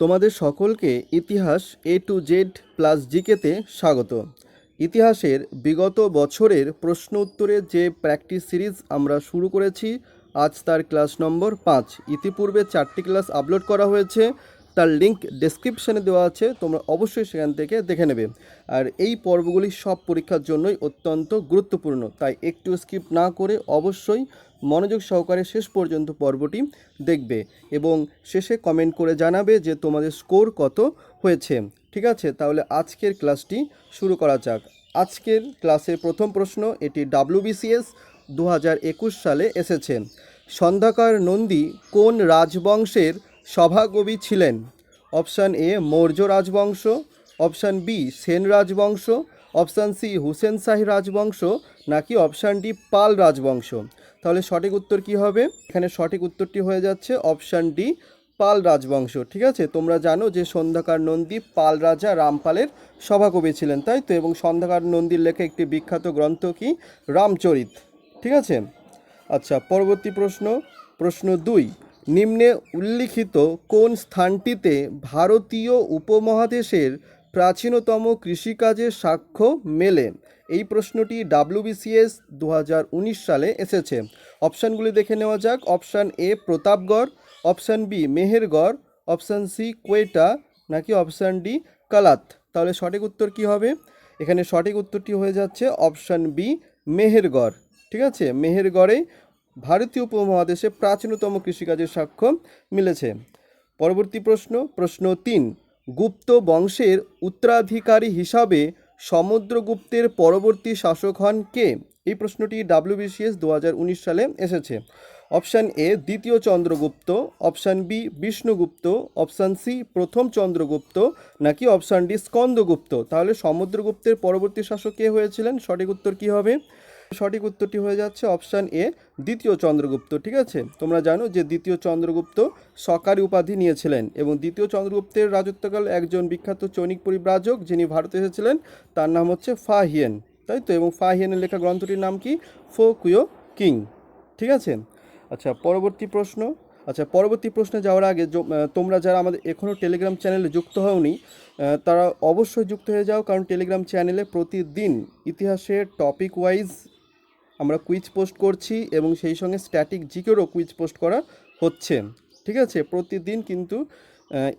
তোমাদের সকলকে ইতিহাস এ টু জেড প্লাস জিকেতে স্বাগত। ইতিহাসের বিগত বছরের প্রশ্ন উত্তরের যে প্র্যাকটিস সিরিজ আমরা শুরু করেছি, আজ তার ক্লাস নম্বর পাঁচ। ইতিপূর্বে চারটি ক্লাস আপলোড করা হয়েছে। তার লিঙ্ক ডেসক্রিপশানে দেওয়া আছে, তোমরা অবশ্যই সেখান থেকে দেখে নেবে। আর এই পর্বগুলি সব পরীক্ষার জন্যই অত্যন্ত গুরুত্বপূর্ণ, তাই একটু স্কিপ না করে অবশ্যই মনোযোগ সহকারে শেষ পর্যন্ত পর্বটি দেখবে এবং শেষে কমেন্ট করে জানাবে যে তোমাদের স্কোর কত হয়েছে। ঠিক আছে? তাহলে আজকের ক্লাসটি শুরু করা যাক। আজকের ক্লাসের প্রথম প্রশ্ন, এটি ডাব্লিউবিসিএস দু হাজার একুশ সালে এসেছে। সন্ধ্যাকার নন্দী কোন রাজবংশের সভাকবি ছিলেন। অপশান এ মৌর্য রাজবংশ, অপশান বি সেন রাজবংশ, অপশান সি হুসেন শাহী রাজবংশ, নাকি অপশান ডি পাল রাজবংশ। তাহলে সঠিক উত্তর কি হবে? এখানে সঠিক উত্তরটি হয়ে যাচ্ছে অপশান ডি পাল রাজবংশ, ঠিক আছে? তোমরা জানো যে সন্ধ্যাকার নন্দী পাল রাজা রামপালের সভাকবি ছিলেন, তাই তো? এবং সন্ধ্যাকার নন্দীর লেখা একটি বিখ্যাত গ্রন্থ কি? রামচরিত, ঠিক আছে? আচ্ছা পরবর্তী প্রশ্ন। প্রশ্ন দুই। নিম্নে উল্লিখিত কোন স্থানটিতে ভারতীয় উপমহাদেশের প্রাচীনতম কৃষিকাজের সাক্ষ্য মেলে? এই প্রশ্নটি ডাব্লিউবিসিএস দু সালে এসেছে। অপশানগুলি দেখে নেওয়া যাক। Option A, Pratapgarh. Option B, Mehrgarh. Option C, Quetta নাকি অপশান ডি, কালাত। তাহলে সঠিক উত্তর কি হবে? এখানে সঠিক উত্তরটি হয়ে যাচ্ছে অপশান বি, মেহেরগড়। ঠিক আছে? মেহেরগড়ে ভারতীয় উপমহাদেশে প্রাচীনতম কৃষিকাজের সাক্ষ্য মিলেছে। পরবর্তী প্রশ্ন প্রশ্ন তিন, গুপ্ত বংশের উত্তরাধিকারী হিসাবে সমুদ্রগুপ্তের পরবর্তী শাসক হন কে? এই প্রশ্নটি ডাব্লিউবিসিএস দু সালে এসেছে। অপশান এ, দ্বিতীয় Chandragupta, option B, Vishnugupta, option C, প্রথম চন্দ্রগুপ্ত, নাকি অপশান ডি, স্কন্দগুপ্ত? তাহলে সমুদ্রগুপ্তের পরবর্তী শাসক কে হয়েছিলেন? সঠিক উত্তর কি হবে? সঠিক উত্তরটি হয়ে যাচ্ছে অপশান এ, দ্বিতীয় চন্দ্রগুপ্ত, ঠিক আছে? তোমরা জানো যে দ্বিতীয় চন্দ্রগুপ্ত সকারি উপাধি নিয়েছিলেন এবং দ্বিতীয় চন্দ্রগুপ্তের রাজত্বকাল একজন বিখ্যাত চৈনিক পরিব্রাজক যিনি ভারতে এসেছিলেন, তার নাম হচ্ছে ফাহিয়েন তাই তো? এবং ফা হিয়েনের লেখা গ্রন্থটির নাম কি? ফো কুয়ো কিং, ঠিক আছে? আচ্ছা পরবর্তী প্রশ্ন। আচ্ছা পরবর্তী প্রশ্নে যাওয়ার আগে তোমরা যারা আমাদের এখনও টেলিগ্রাম চ্যানেলে যুক্ত হওনি তারা অবশ্যই যুক্ত হয়ে যাও, কারণ টেলিগ্রাম চ্যানেলে প্রতিদিন ইতিহাসের টপিক ওয়াইজ আমরা কুইজ পোস্ট করছি এবং সেই সঙ্গে স্ট্যাটিক জিকেরও কুইজ পোস্ট করা হচ্ছে। ঠিক আছে? প্রতিদিন কিন্তু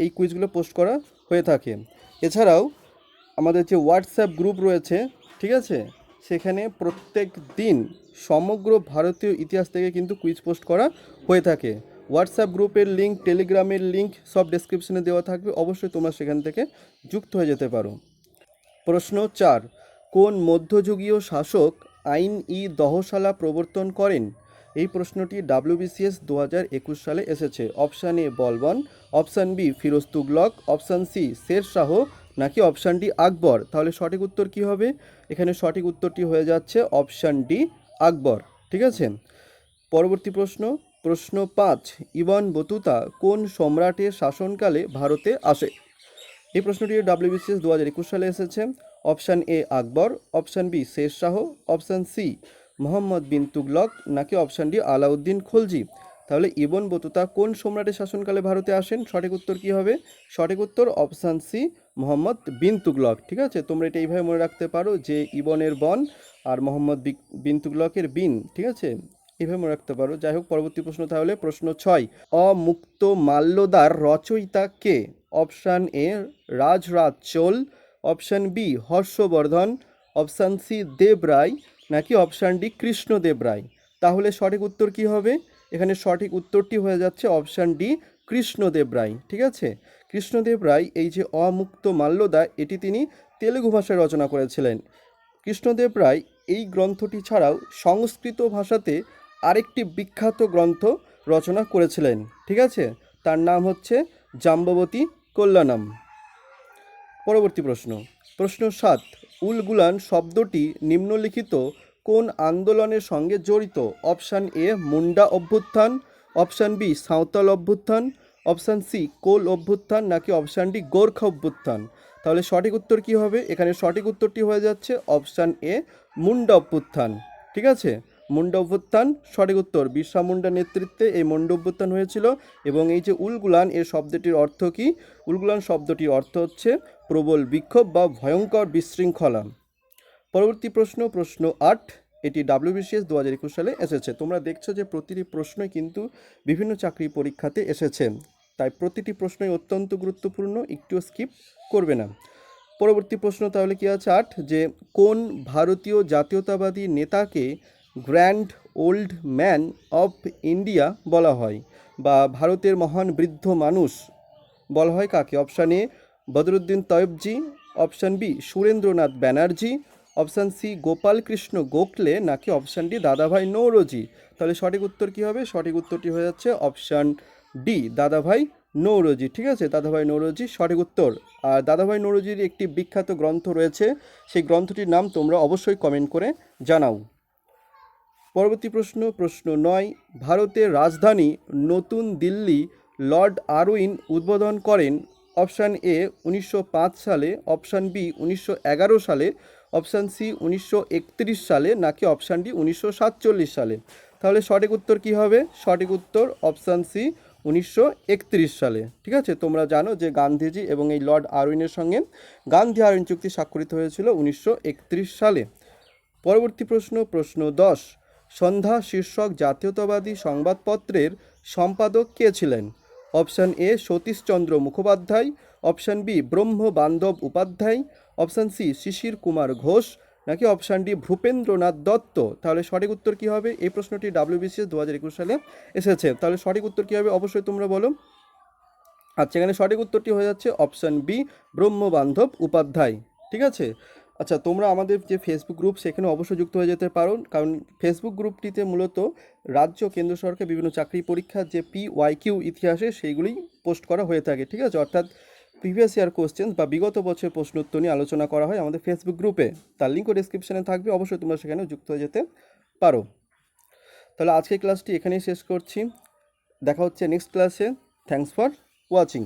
এই কুইজগুলো পোস্ট করা হয়ে থাকে। এছাড়াও আমাদের যে হোয়াটসঅ্যাপ গ্রুপ রয়েছে, ঠিক আছে? সেখানে প্রত্যেক দিন সমগ্র ভারতীয় ইতিহাস থেকে কিন্তু কুইজ পোস্ট করা হয়ে থাকে। হোয়াটসঅ্যাপ গ্রুপের লিঙ্ক টেলিগ্রামের লিঙ্ক সব ডেসক্রিপশনে দেওয়া থাকবে। অবশ্যই তোমরা সেখান থেকে যুক্ত হয়ে যেতে পারো। প্রশ্ন চার, কোন মধ্যযুগীয় শাসক আইন ই দহশালা প্রবর্তন করেন? এই প্রশ্নটি ডাব্লিউবিসিএস দু হাজার একুশ সালে এসেছে। Option A Balban, option B Firoz Tughlaq option C Sher Shah নাকি অপশান ডি আকবর? তাহলে সঠিক উত্তর কি হবে? এখানে সঠিক উত্তরটি হয়ে যাচ্ছে অপশান ডি আকবর। ঠিক আছে? পরবর্তী প্রশ্ন প্রশ্ন পাঁচ, ইবন বতুতা কোন সম্রাটের শাসনকালে ভারতে আসে? এই প্রশ্নটি ডাব্লিউবিসিএস দু হাজার একুশ সালে এসেছে। Option A Akbar, option B Sher Shah, option C Mohammad bin Tughlaq, নাকি অপশান ডি আলাউদ্দিন খলজি। তাহলে ইবন বতুতা কোন সম্রাটের শাসনকালে ভারতে আসেন? সঠিক উত্তর কী হবে? সঠিক উত্তর অপশান সি মোহাম্মদ বিন তুগলক, ঠিক আছে? তোমরা এটা এইভাবে মনে রাখতে পারো যে ইবনের বন আর মোহাম্মদ বিন তুগলকের বিন, ঠিক আছে? এভাবে মনে রাখতে পারো। যাই হোক, পরবর্তী প্রশ্ন তাহলে, প্রশ্ন ছয়, অমুক্ত মাল্যদার রচয়িতা কে? Option A, Rajaraja Chola option B, Harshavardhana, option C, Deva Raya, নাকি অপশান ডি, কৃষ্ণদেব রায়। তাহলে সঠিক উত্তর কি হবে? এখানে সঠিক উত্তরটি হয়ে যাচ্ছে অপশান ডি, কৃষ্ণদেব রায়, ঠিক আছে? কৃষ্ণদেব রায়, এই যে অমুক্ত মাল্যদা, এটি তিনি তেলেগু ভাষায় রচনা করেছিলেন। কৃষ্ণদেব রায়, এই গ্রন্থটি ছাড়াও সংস্কৃত ভাষাতে আরেকটি বিখ্যাত গ্রন্থ রচনা করেছিলেন, ঠিক আছে? তার নাম হচ্ছে জাম্ববতী কল্যাণম। পরবর্তী প্রশ্ন। প্রশ্ন সাত উলগুলান শব্দটি নিম্নলিখিত কোন আন্দোলনের সঙ্গে জড়িত? অপশান এ, মুন্ডা অভ্যুত্থান। অপশান বি, সাঁওতাল অভ্যুত্থান। অপশান সি, কোল অভ্যুত্থান নাকি অপশান ডি, গোর্খা অভ্যুত্থান। তাহলে সঠিক উত্তর কি হবে? এখানে সঠিক উত্তরটি হয়ে যাচ্ছে অপশান এ, মুন্ডা অভ্যুত্থান। ঠিক আছে? মুন্ডা অভ্যুত্থান, সঠিক উত্তর, বিরসা মুন্ডার নেতৃত্বে এই মুন্ডা অভ্যুত্থান হয়েছিল এবং এই যে উলগুলান, এর শব্দটির অর্থ কি? উলগুলান শব্দটির অর্থ হচ্ছে প্রবল বিক্ষোভ বা ভয়ঙ্কর বিশৃঙ্খলা। পরবর্তী প্রশ্ন প্রশ্ন আট, এটি ডাব্লিউবিসিএস দু হাজার একুশ সালে এসেছে। তোমরা দেখছ যে প্রতিটি প্রশ্নই কিন্তু বিভিন্ন চাকরি পরীক্ষাতে এসেছে। তাই প্রতিটি প্রশ্নই অত্যন্ত গুরুত্বপূর্ণ, একটুও স্কিপ করবে না। পরবর্তী প্রশ্ন তাহলে কি আছে? আট, যে কোন ভারতীয় জাতীয়তাবাদী নেতাকে grand old man of India বলা হয় বা ভারতের মহান বৃদ্ধ মানুষ বলা হয় কাকে? Option A, Badruddin Tyabji, option B, Surendranath Banerjee, option C Gopal Krishna Gokhale, নাকি অপশান ডি, দাদাভাই নৌরজি? তাহলে সঠিক উত্তর কি হবে? সঠিক উত্তরটি হয়ে যাচ্ছে অপশান ডি, দাদাভাই নৌরজি। ঠিক আছে? দাদাভাই নৌরজি, সঠিক উত্তর। আর দাদাভাই নৌরজির একটি বিখ্যাত গ্রন্থ রয়েছে, সেই গ্রন্থটির নাম তোমরা অবশ্যই কমেন্ট করে জানাও। পরবর্তী প্রশ্ন প্রশ্ন নয়, ভারতের রাজধানী নতুন দিল্লি লর্ড আরউইন উদ্বোধন করেন। অপশান এ উনিশশো পাঁচ সালে, অপশান বি উনিশশো এগারো সালে, অপশান সি উনিশশো একত্রিশ সালে, নাকি অপশান ডি উনিশশো সাতচল্লিশ সালে? তাহলে সঠিক উত্তর কি হবে? সঠিক উত্তর অপশান সি উনিশশো একত্রিশ সালে। ঠিক আছে? তোমরা জানো যে গান্ধীজি এবং এই লর্ড আরউইনের সঙ্গে গান্ধী আরউইন চুক্তি স্বাক্ষরিত হয়েছিল উনিশশো একত্রিশ সালে। পরবর্তী প্রশ্ন প্রশ্ন দশ। সন্ধ্যা শীর্ষক জাতীয়তাবাদী সংবাদপত্রের সম্পাদক কে ছিলেন? Option A Satishchandra Mukhopadhyay, option B Brahma Bandhab Upadhyay, option C Sisir Kumar Ghosh, নাকি অপশান ডি ভূপেন্দ্রনাথ দত্ত? তাহলে সঠিক উত্তর কী হবে? এই প্রশ্নটি ডাব্লিউবিসিএস দু হাজার একুশ সালে এসেছে। তাহলে সঠিক উত্তর কী হবে? অবশ্যই তোমরা বলো। আচ্ছা এখানে সঠিক উত্তরটি হয়ে যাচ্ছে অপশান বি ব্রহ্মবান্ধব উপাধ্যায়। ঠিক আছে? আচ্ছা তোমরা আমাদের যে ফেসবুক গ্রুপ সেখানে অবশ্যই যুক্ত হয়ে যেতে পারো। কারণ ফেসবুক গ্রুপটিতে মূলত রাজ্য, কেন্দ্র সরকার বিভিন্ন চাকরি পরীক্ষার যে পি ওয়াই কিউ ইতিহাসে সেইগুলি পোস্ট করা হয়ে থাকে, ঠিক আছে? অর্থাৎ প্রিভিয়াস ইয়ার কোশ্চেন বা বিগত বছর প্রশ্ন উত্তর নিয়ে আলোচনা করা হয় আমাদের ফেসবুক গ্রুপে তার লিঙ্কও ডিসক্রিপশানে থাকবে, অবশ্যই তোমরা সেখানে যুক্ত হয়ে যেতে পারো। তাহলে আজকের ক্লাসটি এখানেই শেষ করছি। দেখা হচ্ছে নেক্সট ক্লাসে থ্যাংকস ফর ওয়াচিং